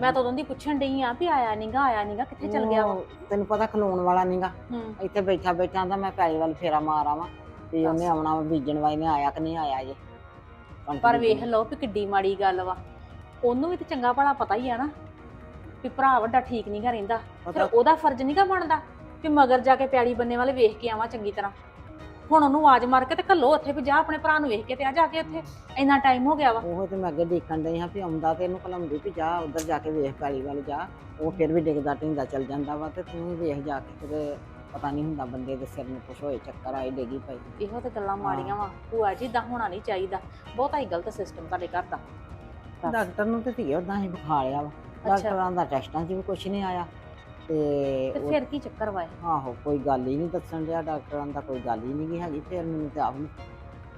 ਮੈਂ ਤਾਂ ਉਦੋਂ ਦੀ ਪੁੱਛਣ ਡਈ ਆ ਵੀ ਆਇਆ ਨਹੀਂਗਾ ਆਇਆ ਨਹੀਂਗਾ ਕਿੱਥੇ ਚਲ ਗਿਆ ਵਾ? ਉਹ ਤੈਨੂੰ ਪਤਾ ਖਲੋਣ ਵਾਲਾ ਨਹੀਂਗਾ ਹੂੰ। ਇੱਥੇ ਬੈਠਾ ਬੈਠਾ ਆਂਦਾ ਮੈਂ ਪੈਲੀ ਵੱਲ ਫੇਰਾ ਮਾਰ ਆਵਾਂ ਤੇ ਉਹਨੇ। ਆਉਣਾ ਵਾ ਬੀਜਣ ਵਾਈ ਨੇ ਆਇਆ ਕਿ ਨਹੀਂ ਆਇਆ ਜੇ। ਕਣਕ ਪਰ ਬੀਜਣ। ਵੇਖ ਲਓ ਵੀ ਕਿੱਡੀ ਮਾੜੀ ਗੱਲ ਵਾ। ਉਹਨੂੰ ਵੀ ਤੇ ਚੰਗਾ ਭਲਾ ਪਤਾ ਹੀ ਆ ਨਾ ਵੀ ਭਰਾ ਵੱਡਾ ਠੀਕ ਨਹੀਂਗਾ ਰਹਿੰਦਾ। ਫਿਰ ਪਤਾ ਉਹਦਾ ਫਰਜ਼ ਨਹੀਂਗਾ ਬਣਦਾ ਵੀ ਮਗਰ ਜਾ ਕੇ ਪਿਆਲੀ ਬੰਨੇ ਵਾਲੇ ਵੇਖ ਕੇ ਆਵਾਂ ਚੰਗੀ ਤਰ੍ਹਾਂ। ਹੁਣ ਉਹਨੂੰ ਆਵਾਜ਼ ਮਾਰ ਕੇ ਤੇ ਘੱਲੋ ਉੱਥੇ ਵੀ ਜਾ ਆਪਣੇ ਭਰਾ ਨੂੰ ਵੇਖ ਕੇ ਤੇ ਆ ਜਾ ਕੇ ਉੱਥੇ। ਇੰਨਾ ਟਾਈਮ ਹੋ ਗਿਆ ਵਾ। ਉਹ ਤੇ ਮੈਂ ਅੱਗੇ ਦੇਖਣ ਡਈ ਹਾਂ ਵੀ ਆਉਂਦਾ ਤੇ ਇਹਨੂੰ ਕਲਮਦੀ ਵੀ ਜਾ ਉਧਰ ਜਾ ਕੇ ਵੇਖ ਪੈਲੀ ਵੱਲ ਜਾ। ਉਹ ਫਿਰ ਵੀ ਡਿੱਗਦਾ ਢਿੰਦਾ ਚੱਲ ਜਾਂਦਾ ਵਾ ਤੇ ਤੂੰ ਵੇਖ ਜਾ ਕੇ ਕਿਤੇ ਪਤਾ ਨਹੀਂ ਹੁੰਦਾ ਬੰਦੇ ਦੇ ਸਿਰ ਨੂੰ ਕੁਛ ਹੋਏ ਚੱਕਰ ਆਏ ਡਿੱਗੀ ਪਈ। ਇਹੋ ਤੇ ਗੱਲਾਂ ਮਾੜੀਆਂ ਵਾ। ਭੂਆ ਜੀ ਇਦਾਂ ਹੋਣਾ ਨਹੀਂ ਚਾਹੀਦਾ। ਬਹੁਤਾ ਹੀ ਗਲਤ ਸਿਸਟਮ ਤੁਹਾਡੇ ਘਰ ਦਾ। ਡਾਕਟਰ ਨੂੰ ਤੇ ਧੀਏ ਉਦਾਂ ਹੀ ਵਿਖਾ ਲਿਆ ਵਾ। ਡਾਕਟਰਾਂ ਦਾ ਟੈਸਟਾਂ 'ਚ ਵੀ ਕੁਛ ਨਹੀਂ ਆਇਆ। ਤੇ ਤੇ ਉਹ- ਫਿਰ ਕੀ ਚੱਕਰ? ਆਹੋ ਕੋਈ ਗੱਲ ਹੀ ਨਹੀਂ ਦੱਸਣ ਡਿਆ ਡਾਕਟਰਾਂ ਦਾ ਕੋਈ ਗੱਲ ਹੀ ਨਹੀਂ ਗੀ ਹੈਗੀ ਫਿਰ ਮੈਨੂੰ ਤੇ ਆਪ ਨੂੰ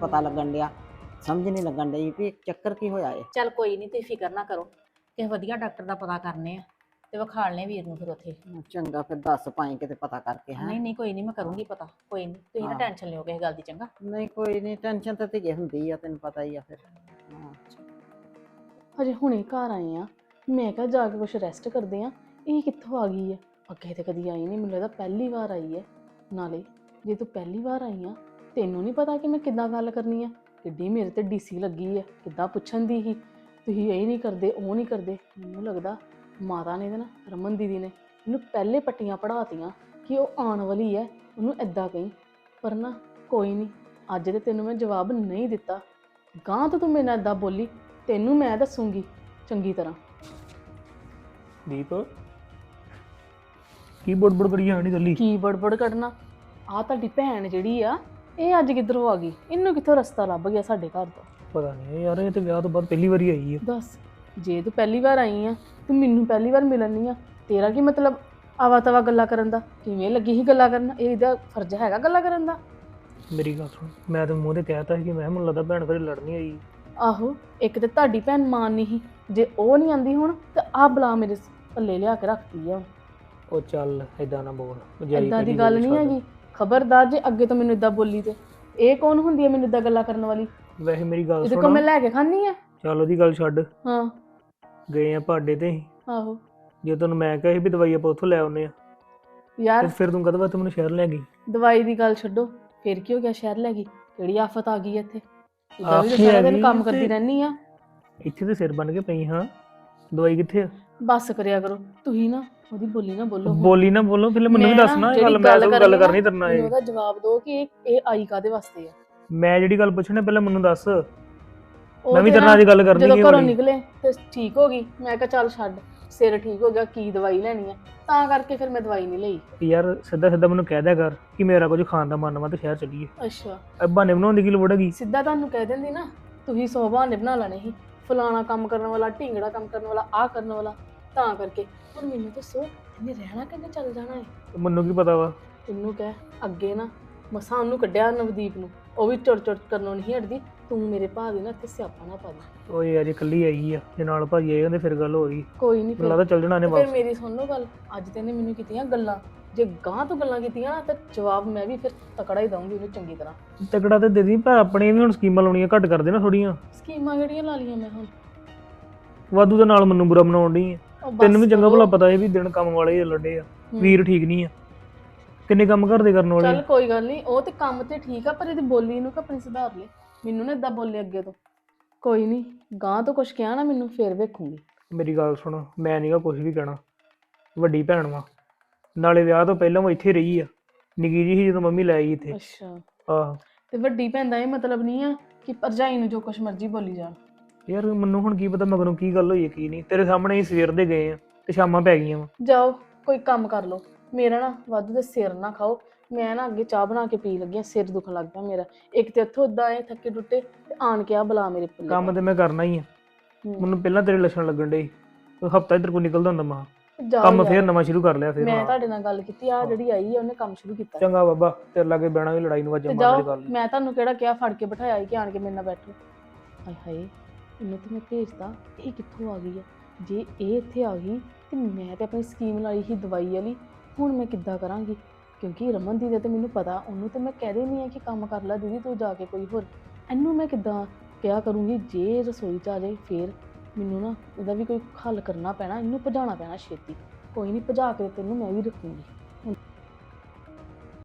ਪਤਾ ਲੱਗਣ ਡਿਆ। ਸਮਝ ਨਹੀਂ ਲੱਗਣ ਡਈ ਵੀ ਚੱਕਰ ਕੀ ਹੋਇਆ ਏ ਚੱਲ ਕੋਈ ਨਹੀਂ ਤੁਸੀਂ ਫਿਕਰ ਨਾ ਕਰੋ। ਕਿਸੇ ਵਧੀਆ ਡਾਕਟਰ ਦਾ ਪਤਾ ਕਰਨੇ ਆ ਤੇ ਵਿਖਾਲਨੇ ਵੀਰ ਨੂੰ ਫਿਰ ਉੱਥੇ। ਚੰਗਾ ਫਿਰ ਦੱਸ ਪਾਈ ਕਿਤੇ ਪਤਾ ਕਰਕੇ ਹੈ। ਨਹੀਂ ਨਹੀਂ ਕੋਈ ਨਹੀਂ ਮੈਂ ਕਰੂੰਗੀ ਪਤਾ ਕੋਈ ਨਹੀਂ। ਤੁਸੀਂ ਨਾ ਹਾਂ। ਟੈਨਸ਼ਨ ਲਿਓ ਕਿਸੇ ਗੱਲ ਦੀ ਚੰਗਾ। ਨਹੀਂ ਕੋਈ ਨਹੀਂ ਟੈਨਸ਼ਨ ਤਾਂ ਧੀਏ ਹੁੰਦੀ ਆ ਤੈਨੂੰ ਪਤਾ ਹੀ ਆ ਫਿਰ। ਹਾਂ। ਹਜੇ ਹੁਣੇ ਘਰ ਆਏ ਆ। ਮੈਂ ਕਿਹਾ ਜਾ ਕੇ ਕੁਛ ਰੈਸਟ ਕਰਦੇ ਆ। ਇਹ ਕਿੱਥੋਂ ਆ ਗਈ ਹੈ? ਅੱਗੇ ਤੇ ਕਦੀ ਆਈ ਨਹੀਂ, ਮੈਨੂੰ ਲੱਗਦਾ ਪਹਿਲੀ ਵਾਰ ਆਈ ਹੈ। ਨਾਲੇ ਜੇ ਤੂੰ ਪਹਿਲੀ ਵਾਰ ਆਈ ਆ, ਤੈਨੂੰ ਨਹੀਂ ਪਤਾ ਕਿ ਮੈਂ ਕਿੱਦਾਂ ਗੱਲ ਕਰਨੀ ਆ? ਕਿੱਡੀ ਮੇਰੇ ਤੇ ਡੀਸੀ ਲੱਗੀ ਹੈ, ਕਿੱਦਾਂ ਪੁੱਛਣ ਦੀ ਹੀ ਤੁਸੀਂ ਇਹ ਨਹੀਂ ਕਰਦੇ, ਉਹ ਨਹੀਂ ਕਰਦੇ। ਮੈਨੂੰ ਲੱਗਦਾ ਮਾਤਾ ਨੇ ਤੇ ਨਾ ਰਮਨ ਦੀਦੀ ਨੇ ਮੈਨੂੰ ਪਹਿਲੇ ਪੱਟੀਆਂ ਪੜਾਤੀਆਂ ਕਿ ਉਹ ਆਉਣ ਵਾਲੀ ਹੈ, ਉਹਨੂੰ ਐਦਾਂ ਕਹੀਂ। ਪਰ ਨਾ ਕੋਈ ਨਹੀਂ ਅੱਜ ਤੇ ਤੈਨੂੰ ਮੈਂ ਜਵਾਬ ਨਹੀਂ ਦਿੱਤਾ। ਗਾਂ ਤਾਂ ਤੂੰ ਮੇਰੇ ਨਾਲ ਐਦਾਂ ਬੋਲੀ, ਤੈਨੂੰ ਮੈਂ ਦੱਸੂਗੀ, ਚੰਗੀ ਤਰ੍ਹਾਂ। ਦੀਪ? ਕੀ ਬੁੜ ਬੁੜ ਕਰੀ ਜਾਣੀ ਗੱਲੀ ਕੀ ਬੜਬੜ ਕੱਢਣਾ ਆ ਤੁਹਾਡੀ ਭੈਣ ਜਿਹੜੀ ਆ ਇਹ ਅੱਜ ਕਿੱਧਰੋਂ ਆ ਗਈ? ਇਹਨੂੰ ਕਿੱਥੋਂ ਰਸਤਾ ਲੱਭ ਗਿਆ ਸਾਡੇ ਘਰ ਤੋਂ? ਪਤਾ ਨਹੀਂ ਯਾਰ ਇਹ ਤੇ ਵਿਆਹ ਤੋਂ ਬਾਅਦ ਪਹਿਲੀ ਵਾਰੀ ਆਈ ਹੈ ਦੱਸ ਜੇ ਤੂੰ ਪਹਿਲੀ ਵਾਰ ਆਈ ਆ ਤੂੰ ਮੈਨੂੰ ਪਹਿਲੀ ਵਾਰ ਮਿਲਣ ਨਹੀਂ ਆ ਤੇਰਾ ਕੀ ਮਤਲਬ ਆਵਾ ਤਵਾ ਗੱਲਾਂ ਕਰਨ ਦਾ? ਕਿਵੇਂ ਲੱਗੀ ਸੀ ਗੱਲਾਂ ਕਰਨ? ਇਹ ਇਹਦਾ ਫਰਜ਼ ਹੈਗਾ ਗੱਲਾਂ ਕਰਨ ਦਾ? ਮੇਰੀ ਗੱਲ ਸੁਣ ਮੈਂ ਤੇ ਮੂੰਹ ਤੇ ਕਹਿਤਾ ਸੀ ਕਿ ਮੈਂ ਮੈਨੂੰ ਲੱਗਦਾ ਭੈਣ ਘਰੇ ਲੜਨੀ ਆਈ। ਆਹੋ ਇੱਕ ਤੇ ਤੁਹਾਡੀ ਭੈਣ ਮਾਨ ਨਹੀਂ ਜੇ ਉਹ ਨਹੀਂ ਆਂਦੀ ਹੁਣ ਤੇ ਆ ਬਲਾ ਮੇਰੇ ਪੱਲੇ ਲਿਆ ਕੇ ਰੱਖਤੀ ਆ। ਉਹ ਚੱਲ ਐਦਾਂ ਨਾ ਬੋਲ ਮਜਾਈ ਦੀ ਗੱਲ ਨਹੀਂ ਹੈਗੀ। ਖਬਰਦਾਰ ਜੇ ਅੱਗੇ ਤੋਂ ਮੈਨੂੰ ਇਦਾਂ ਬੋਲੀ ਤੇ। ਇਹ ਕੌਣ ਹੁੰਦੀ ਹੈ ਮੈਨੂੰ ਇਦਾਂ ਗੱਲਾਂ ਕਰਨ ਵਾਲੀ? ਵੈਸੇ ਮੇਰੀ ਗੱਲ ਇਹਦੇ ਕੋਲ ਮੈਂ ਲੈ ਕੇ ਖਾਣੀ ਆ ਚੱਲ ਉਹਦੀ ਗੱਲ ਛੱਡ। ਹਾਂ। ਗਏ ਆ ਪਹਾੜੇ ਤੇ ਅਸੀਂ। ਆਹੋ। ਜੇ ਤੈਨੂੰ ਮੈਂ ਕਿਹਾ ਸੀ ਵੀ ਦਵਾਈ ਆਪਾਂ ਉੱਥੋਂ ਲੈ ਆਉਨੇ ਆ ਤੇ ਯਾਰ। ਫਿਰ ਤੂੰ ਕਦੋਂ ਤੂੰ ਮੈਨੂੰ ਸ਼ਹਿਰ ਲੈ ਗਈ। ਦਵਾਈ ਦੀ ਗੱਲ ਛੱਡੋ। ਫਿਰ ਕੀ ਹੋ ਗਿਆ ਸ਼ਹਿਰ ਲੈ ਗਈ? ਕਿਹੜੀ ਆਫਤ ਆ ਗਈ ਇੱਥੇ? ਉਦਾਂ ਵੀ ਤਾਂ ਸਾਰਾ ਦਿਨ ਕੰਮ ਤੇ- ਕਰਦੀ ਰਹਿਣੀ ਆ ਇੱਥੇ ਤੇ ਸਿਰ ਬਣ ਕੇ ਪਈ ਹਾਂ। ਦਵਾਈ ਕਿੱਥੇ ਆ? ਬਸ ਕਰਿਆ ਕਰੋ। ਤੁਸੀਂ ਨਾ ਉਹਦੀ ਬੋਲੀ ਨਾ ਬੋਲੋ ਹੁਣ। ਬੋਲੀ ਨਾ ਬੋਲੋ ਫਿਰ ਮੈਨੂੰ ਵੀ ਮੈਂ ਨਾ ਦੱਸਣਾ ਇਹ ਜਿਹੜੀ ਗੱਲ ਮੈਂ ਤਾਂ ਗੱਲ ਕਰਨੀ ਕਰਨੀ ਨਾ, ਤਰਨਾ ਮੈਨੂੰ ਇਹ। ਉਹਦਾ ਜਵਾਬ ਦਿਓ ਕਿ ਇਹ ਇਹ ਆਈ ਕਾਦੇ ਵਾਸਤੇ ਆ। ਮੈਂ ਜਿਹੜੀ ਗੱਲ ਪੁੱਛਣੀ ਪਹਿਲਾਂ ਮੈਨੂੰ ਦੱਸ। ਉਹ ਮੈਂ ਵੀ ਤੇ ਤੇਰੇ ਨਾਲ ਨਾ ਅੱਜ ਗੱਲ ਕਰਨੀ ਜਦੋਂ ਕੀ ਘਰੋਂ ਹੋਣੀ। ਨਿਕਲੇ ਤੇ ਠੀਕ ਹੋ ਗਈ ਮੈਂ ਕਿਹਾ ਚੱਲ ਛੱਡ ਸਿਰ ਠੀਕ ਹੋ ਗਿਆ ਕੀ ਦਵਾਈ ਲੈਣੀ ਆ। ਤਾਂ ਕਰਕੇ ਫਿਰ ਮੈਂ ਦਵਾਈ ਨਹੀਂ ਲਈ। ਯਾਰ ਸਿੱਧਾ ਸਿੱਧਾ ਮੈਨੂੰ ਕਹਿ ਦਿਆ ਕਰ ਕਿ ਮੇਰਾ ਕੁਝ ਖਾਣ ਦਾ ਮਨ ਵਾ ਤੇ ਸ਼ਹਿਰ ਚੱਲੀਏ। ਅੱਛਾ। ਇਹ ਬਹਾਨੇ ਬਣਾਉਣ ਦੀ ਕੀ ਲੋੜ ਹੈਗੀ? ਸਿੱਧਾ ਤੁਹਾਨੂੰ ਕਹਿ ਦਿੰਦੀ ਨਾ ਤੁਸੀਂ ਸੌ ਬਹਾਨੇ ਬਣਾ ਲੈਣੇ ਸੀ। ਫਲਾਣਾ ਕੰਮ ਕਰਨ ਵਾਲਾ ਢੀਂਗੜਾ ਕੰਮ ਕਰਨ ਵਾਲਾ ਆਹ ਕਰਨ ਵਾਲਾ ਤਾਂ ਕਰਕੇ। ਹੁਣ ਮੈਨੂੰ ਦੱਸੋ ਇਹਨੇ ਰਹਿਣਾ ਕਿੰਨੇ ਚੱਲ ਜਾਣਾ ਹੈ ਮੈਨੂੰ ਕੀ ਪਤਾ ਵਾ? ਤੈਨੂੰ ਕਹਿ ਅੱਗੇ ਨਾ ਮਸਾਂ ਉਹਨੂੰ ਕੱਢਿਆ ਨਵਦੀਪ ਨੂੰ। ਉਹ ਵੀ ਚੁਰ ਚੁਰ ਕਰਨੋਂ ਨਹੀਂ ਹਟਦੀ। ਤੂੰ ਮੇਰੇ ਭਾ ਦੀ ਨਾ ਇੱਥੇ ਸਿਆਪਾ ਨਾ ਪਾ ਦੇ। ਓਏ ਅਜੇ ਇਕੱਲੀ ਆਈ ਆ। ਜੇ ਨਾਲ ਭਾਜੀ ਆਏ ਹੁੰਦੇ ਫਿਰ ਗੱਲ ਹੋ ਰਹੀ ਕੋਈ ਨਹੀਂ ਮੈਨੂੰ ਲੱਗਦਾ ਚੱਲ ਜਾਣਾ ਨੇ ਫਿਰ ਵਾਪਸ। ਮੇਰੀ ਸੁਣ ਲਓ ਗੱਲ। ਅੱਜ ਤੇ ਇਹਨੇ ਮੈਨੂੰ ਕੀਤੀਆਂ ਗੱਲਾਂ। ਜੇ ਗਾਂ ਤੋਂ ਗੱਲਾਂ ਕੀਤੀਆਂ ਨਾ ਤਾਂ ਜਵਾਬ ਮੈਂ ਵੀ ਫਿਰ ਤਕੜਾ ਹੀ ਦਊਂਗੀ ਉਹਨੂੰ ਚੰਗੀ ਤਰ੍ਹਾਂ। ਤਕੜਾ ਤੇ ਦੇ ਦੀ ਪਰ ਆਪਣੇ ਵੀ ਹੁਣ ਸਕੀਮਾਂ ਲਾਉਣੀਆਂ ਘੱਟ ਕਰਦੇ ਨਾ ਥੋੜੀਆਂ ਸਕੀਮਾਂ ਕਿਹੜੀਆਂ ਲਾ ਲੀਆਂ ਮੈਂ ਹੁਣ? ਵਾਧੂ ਦੇ ਨਾਲ ਮੈਨੂੰ ਬੁਰਾ ਬਣਾਉਣ ਦੀ ਉਹ ਬਸ ਤੈਨੂੰ ਵੀ ਚੰਗਾ। ਭਲਾ ਪਤਾ ਹੈ ਵੀ ਦਿਨ ਕੰਮ ਵਾਲੇ ਹੀ ਲੱਡੇ ਆ ਹੂੰ। ਵੀਰ ਠੀਕ ਨਹੀਂ ਆ। ਕਿੰਨੇ ਕੰਮ ਘਰ ਦੇ ਕਰਨ ਵਾਲੇ ਚੱਲ ਆ? ਕੋਈ ਗੱਲ ਨਹੀਂ ਉਹ ਤੇ ਕੰਮ ਤੇ ਠੀਕ ਆ ਪਰ ਇਹਦੀ ਬੋਲੀ ਨੂੰ ਕਿ ਆਪਣੀ ਸੁਧਾਰ ਲੈ ਮੈਨੂੰ ਨਾ ਇਦਾਂ ਬੋਲੇ ਅੱਗੇ ਤੋਂ। ਕੋਈ ਨਹੀਂ ਗਾਂ ਤੋਂ ਕੁਝ ਕਿਹਾ ਨਾ ਮੈਨੂੰ ਫੇਰ ਵੇਖੂੰਗੀ। ਮੇਰੀ ਗੱਲ ਸੁਣ ਮੈਂ ਨਹੀਂਗਾ ਕੁਝ ਵੀ ਕਹਿਣਾ। ਵੱਡੀ ਭੈਣ ਵਾ। ਨਾਲੇ ਵਿਆਹ ਤੋਂ ਪਹਿਲਾਂ ਉਹ ਇੱਥੇ ਰਹੀ ਆ। ਨਿੱਕੀ ਜੀ ਸੀ ਜਦੋਂ ਮੰਮੀ ਲੈ ਆਈ ਇੱਥੇ। ਅੱਛਾ। ਆਹ। ਤੇ ਵੱਡੀ ਭੈਣ ਦਾ ਇਹ ਮਤਲਬ ਨਹੀਂ ਆ ਕਿ ਭਰਜਾਈ ਨੂੰ ਜੋ ਕੁਝ ਮਰਜ਼ੀ ਬੋਲੀ ਜਾਣ। ਯਾਰ ਮੈਨੂੰ ਹੁਣ ਕੀ ਪਤਾ ਮਗਰੋਂ ਕੀ ਗੱਲ ਹੋਈ ਹੈ ਕੀ ਨਹੀਂ। ਤੇਰੇ ਸਾਹਮਣੇ ਹੀ ਸਵੇਰ ਦੇ ਗਏ ਆ ਤੇ ਸ਼ਾਮਾਂ ਪੈ ਗਈਆਂ ਵਾ। ਜਾਓ ਕੋਈ ਕੰਮ ਕਰ ਲਓ। ਮੇਰਾ ਨਾ ਵਾਧੂ ਦੇ ਸਿਰ ਨਾ ਖਾਓ। ਮੈਂ ਨਾ ਅੱਗੇ ਚਾਹ ਬਣਾ ਕੇ ਪੀ ਲੱਗੀ ਆਂ, ਸਿਰ ਦੁਖਣ ਲੱਗ ਪਿਆ ਮੇਰਾ। ਇੱਕ ਤੇ ਉੱਥੋਂ ਇਦਾਂ ਆਏ ਥੱਕੇ ਟੁੱਟੇ ਤੇ ਆਣ ਕੇ ਆ ਬੁਲਾ ਮੇਰੇ ਪੱਲੇ ਕੰਮ ਤੇ ਮੈਂ ਕਰਨਾ ਹੀ ਆ। ਹੂੰ। ਮੈਨੂੰ ਪਹਿਲਾਂ ਤੇਰੇ ਲੱਛਣ ਲੱਗਣ ਡੇ ਹਫਤਾ ਇੱਧਰ ਕੋ ਨਿਕਲਦਾ ਹੁੰਦਾ ਮਾ। ਜਾਓ ਕੰਮ ਯਾਰ। ਫੇਰ ਨਵਾਂ ਸ਼ੁਰੂ ਕਰ ਲਿਆ ਫੇਰ। ਮੈਂ ਹਾਂ। ਤੁਹਾਡੇ ਨਾਲ ਗੱਲ ਕੀਤੀ ਆ ਜਿਹੜੀ ਆਈ ਆ ਉਹਨੇ ਕੰਮ ਸ਼ੁਰੂ ਕੀਤਾ। ਚੰਗਾ ਬਾਬਾ ਤੇਰੇ ਲਾਗੇ ਬਹਿਣਾ ਵੀ ਲੜਾਈ ਨੂੰ ਤੇ ਵਜਾ ਜਾਓ ਦੀ ਗੱਲ। ਮੈਂ ਤੁਹਾਨੂੰ ਕਿਹੜਾ ਕਿਹਾ ਫੜ ਕੇ ਬਿਠਾਇਆ ਸੀ ਕਿ ਆਣ ਕੇ ਮੇਰੇ ਨਾਲ ਬੈਠੋ। ਹਾਏ ਹਾਏ। ਇਹਨੂੰ ਤੇ ਮੈਂ ਭੇਜਤਾ, ਇਹ ਕਿੱਥੋਂ ਆ ਗਈ ਆ? ਜੇ ਇਹ ਇੱਥੇ ਆ ਗਈ, ਤੇ ਮੈਂ ਤੇ ਆਪਣੀ ਸਕੀਮ ਲਾਈ ਸੀ ਦਵਾਈ ਵਾਲੀ, ਹੁਣ ਮੈਂ ਕਿੱਦਾਂ ਕਰਾਂਗੀ? ਕਿਉਂਕਿ ਰਮਨ ਦੀ ਦਾ ਤੇ ਮੈਨੂੰ ਪਤਾ, ਉਹਨੂੰ ਤੇ ਮੈਂ ਕਹਿ ਦੇਣੀ ਆ ਕਿ ਕੰਮ ਕਰ ਲੈ ਦੀਦੀ, ਤੂੰ ਜਾ ਕੇ ਕੋਈ ਹੋਰ। ਇਹਨੂੰ ਮੈਂ ਕਿੱਦਾਂ ਕਿਹਾ ਕਰੂੰਗੀ? ਜੇ ਰਸੋਈ ਚ ਆ ਜਾਏ, ਫੇਰ ਮੈਨੂੰ ਨਾ ਇਹਦਾ ਵੀ ਕੋਈ ਹੱਲ ਕਰਨਾ ਪੈਣਾ, ਇਹਨੂੰ ਭਜਾਉਣਾ ਪੈਣਾ ਛੇਤੀ। ਕੋਈ ਨਹੀਂ ਭਜਾ ਕੇ ਤੈਨੂੰ ਮੈਂ ਵੀ ਰੱਖੂੰਗੀ।